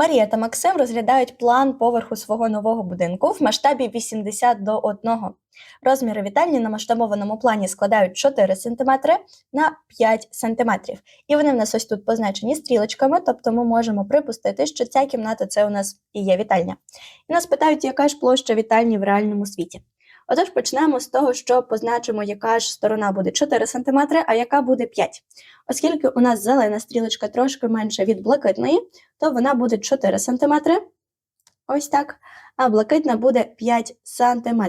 Марія та Максим розглядають план поверху свого нового будинку в масштабі 80 до 1. Розміри вітальні на масштабованому плані складають 4 см на 5 см. І вони в нас ось тут позначені стрілочками, тобто ми можемо припустити, що ця кімната це у нас і є вітальня. І нас питають, яка ж площа вітальні в реальному світі. Отож, почнемо з того, що позначимо, яка ж сторона буде 4 см, а яка буде 5. Оскільки у нас зелена стрілочка трошки менша від блакитної, то вона буде 4 см. Ось так. А блакитна буде 5 см.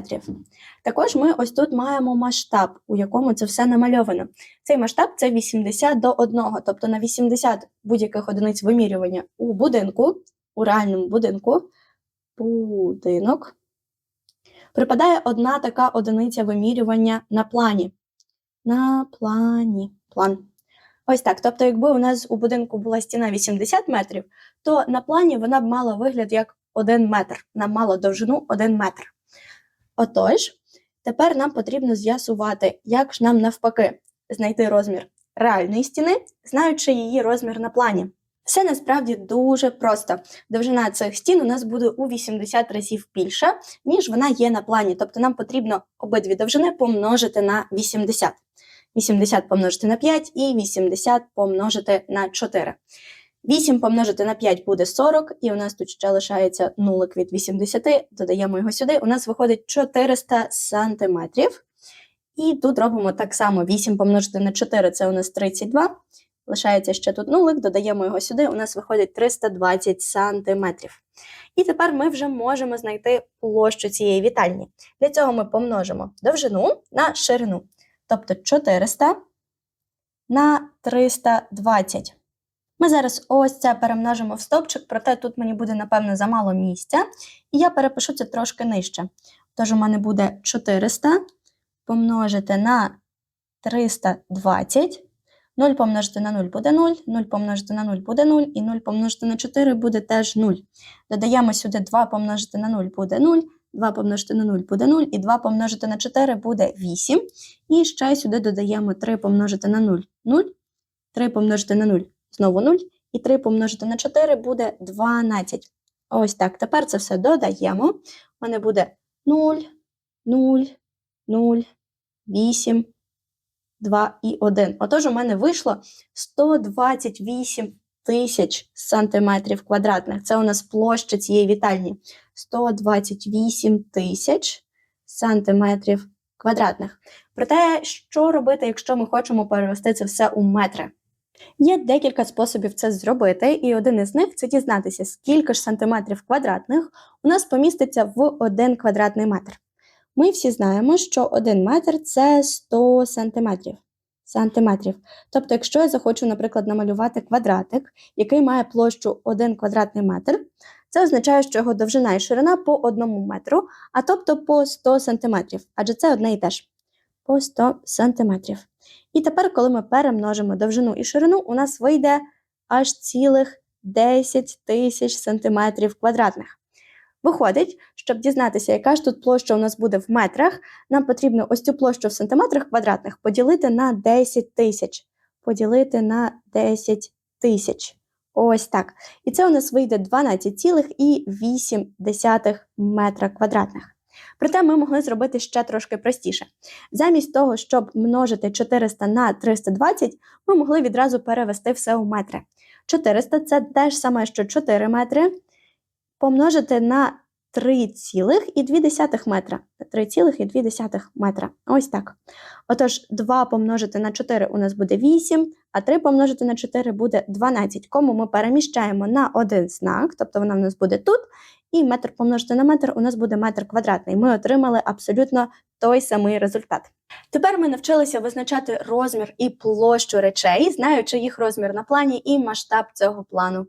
Також ми ось тут маємо масштаб, у якому це все намальовано. Цей масштаб це 80 до 1, тобто на 80 будь-яких одиниць вимірювання у будинку, у реальному будинку, будинок, припадає одна така одиниця вимірювання на плані. На плані. План. Ось так. Тобто, якби у нас у будинку була стіна 80 метрів, то на плані вона б мала вигляд як 1 метр. Нам мало довжину 1 метр. Отож, тепер нам потрібно з'ясувати, як ж нам навпаки знайти розмір реальної стіни, знаючи її розмір на плані. Все насправді дуже просто. Довжина цих стін у нас буде у 80 разів більша, ніж вона є на плані. Тобто нам потрібно обидві довжини помножити на 80. 80 помножити на 5 і 80 помножити на 4. 8 помножити на 5 буде 40, і у нас тут ще лишається нулик від 80, додаємо його сюди, у нас виходить 400 сантиметрів. І тут робимо так само: 8 помножити на 4 це у нас 32. Лишається ще тут нулик, додаємо його сюди, у нас виходить 320 сантиметрів. І тепер ми вже можемо знайти площу цієї вітальні. Для цього ми помножимо довжину на ширину. Тобто 400 на 320. Ми зараз ось це перемножимо в стовпчик, проте тут мені буде, напевно, замало місця, і я перепишу це трошки нижче. Тож у мене буде 400 помножити на 320. 0 помножити на 0 буде 0, 0 помножити на 0 буде 0, і 0 помножити на 4 буде теж 0. Додаємо сюди 2 помножити на 0 буде 0, 2 помножити на 0 буде 0, і 2 помножити на 4 буде 8. І ще сюди додаємо 3 помножити на 0 0, 3 помножити на 0 знову 0, і 3 помножити на 4 буде 12. Ось так. Тепер це все додаємо. У мене буде 0, 0, 0, 8, 2 і 1. Отож, у мене вийшло 128 тисяч сантиметрів квадратних. Це у нас площа цієї вітальні. 128 тисяч сантиметрів квадратних. Проте, що робити, якщо ми хочемо перевести це все у метри? Є декілька способів це зробити, і один із них це дізнатися, скільки ж сантиметрів квадратних у нас поміститься в один квадратний метр. Ми всі знаємо, що 1 метр це 100 сантиметрів. сантиметрів. Тобто, якщо я захочу, наприклад, намалювати квадратик, який має площу 1 квадратний метр, це означає, що його довжина і ширина по 1 метру, а тобто по 100 сантиметрів, адже це одне і те ж. По 100 сантиметрів. І тепер, коли ми перемножимо довжину і ширину, у нас вийде аж цілих 10 тисяч сантиметрів квадратних. Виходить, щоб дізнатися, яка ж тут площа у нас буде в метрах, нам потрібно ось цю площу в сантиметрах квадратних поділити на 10 тисяч. Поділити на 10 тисяч. Ось так. І це у нас вийде 12,8 метра квадратних. Проте ми могли зробити ще трошки простіше. Замість того, щоб множити 400 на 320, ми могли відразу перевести все у метри. 400 це те ж саме, що 4 метри помножити на 3,2 метра. 3,2 метра. Ось так. Отож, 2 помножити на 4 у нас буде 8, а 3 помножити на 4 буде 12, кому ми переміщаємо на один знак, тобто вона в нас буде тут, і метр помножити на метр у нас буде метр квадратний. Ми отримали абсолютно той самий результат. Тепер ми навчилися визначати розмір і площу речей, знаючи їх розмір на плані і масштаб цього плану.